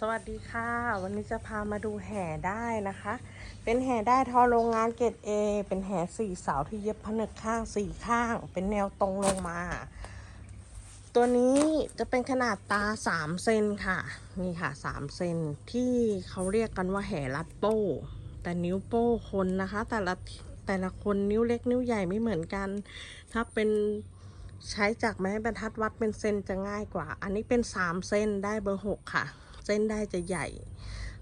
สวัสดีค่ะ วันนี้จะพามาดูแห่ได้นะคะ เป็นแห่ได้ทอโรงงานเกรดเอเป็นแห่สี่เสาที่เย็บผนึกข้างสี่ข้าง เป็นแนวตรงลงมา ตัวนี้จะเป็นขนาดตาสามเซนค่ะ นี่ค่ะสามเซนที่เขาเรียกกันว่าแห่ลัดโป้ แต่นิ้วโป้คนนะคะ แต่ละแต่ละคนนิ้วเล็กนิ้วใหญ่ไม่เหมือนกัน ถ้าเป็นใช้จากไม้บรรทัดวัดเป็นเซนจะง่ายกว่า อันนี้เป็นสามเซนได้เบอร์หกค่ะ เส้นได้จะใหญ่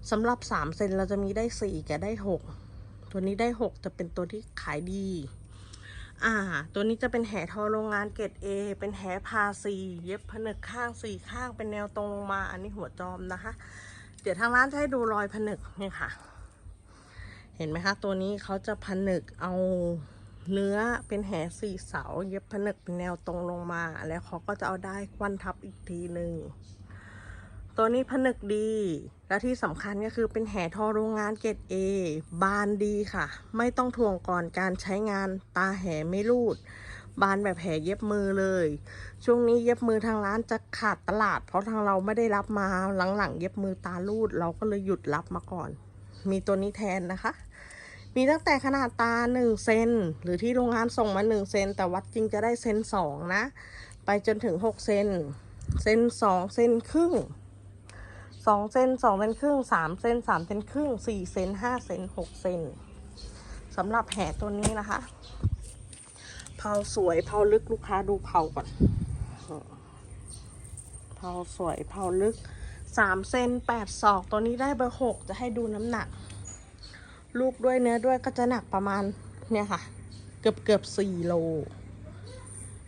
สำหรับ 3 เซนเราจะมีได้ 4 กับได้ 6 ตัวนี้ได้ 6 จะเป็นตัวที่ขายดี อ่า ตัวนี้จะเป็นแหทอโรงงานเกรด A เป็นแหพาซีเย็บผนึกข้างสี่ข้างเป็นแนวตรงลงมา อันนี้หัวจอมนะคะ เดี๋ยวทางร้านจะให้ดูรอยผนึกนี่ค่ะ เห็นไหมคะ ตัวนี้เขาจะผนึกเอาเนื้อเป็นแหสี่เสา เย็บผนึกเป็นแนวตรงลงมา แล้วเขาก็จะเอาได้ควันทับอีกทีหนึ่ง ตัวนี้ผนึกดี และที่สำคัญก็คือเป็นแห่ทอโรงงานเกรดเอบานดีค่ะ ไม่ต้องถ่วงก่อนการใช้งานตาแห่ไม่รูด บานแบบแห่เย็บมือเลย ช่วงนี้เย็บมือทางร้านจะขาดตลาด เพราะทางเราไม่ได้รับมาหลังๆ เย็บมือตาลูด เราก็เลยหยุดรับมาก่อน มีตัวนี้แทนนะคะ มีตั้งแต่ขนาดตา 1 เซนหรือที่โรงงานส่งมา 1 เซนแต่วัดจริงจะได้เซน2นะ ไปจนถึง 6 เซนเซน2เซนครึ่ง สองเซนสองเซนครึ่งสามเซนสามเซนครึ่งสี่เซนห้าเซนหกเซนสำหรับแห่ตัวนี้นะคะเผาสวยเผาลึกลูกค้าดูเผาก่อนเผาสวยเผาลึกสามเซนแปดศอกตัวนี้ได้เบอร์หกจะให้ดูน้ำหนัก ลูกด้วยเนื้อด้วยก็จะหนักประมาณเนี่ยค่ะ เกือบเกือบสี่โล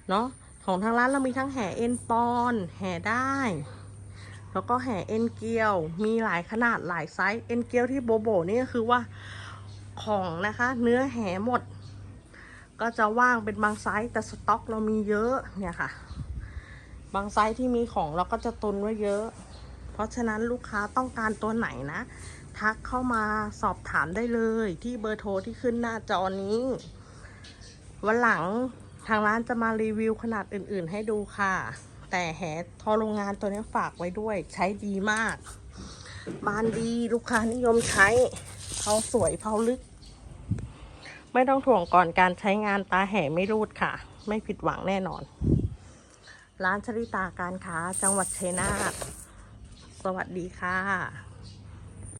เนาะของทางร้านเรามีทั้งแห่เอ็นปอน แห่ได้ แล้วก็แห่เอ็นเกลียวมีหลายขนาดหลายไซส์เอ็นเกลียวที่โบโบนี่ก็คือว่าของนะคะ เนื้อแห่หมด ก็จะว่างเป็นบางไซส์แต่สต็อกเรามีเยอะเนี่ยค่ะ บางไซส์ที่มีของเราก็จะตุนไว้เยอะ เพราะฉะนั้นลูกค้าต้องการตัวไหนนะ ทักเข้ามาสอบถามได้เลยที่เบอร์โทรที่ขึ้นหน้าจอนี้ วันหลังทางร้านจะมารีวิวขนาดอื่นๆ ให้ดูค่ะ แต่แหทอโรงงานตัวนี้ฝากไว้ด้วย ใช้ดีมากบานดีลูกค้านิยมใช้เผาสวยเผาลึก ไม่ต้องถ่วงก่อนการใช้งานตาแห่ไม่รูดค่ะ ไม่ผิดหวังแน่นอน ร้านชริตาการค้าจังหวัดชัยนาทสวัสดีค่ะ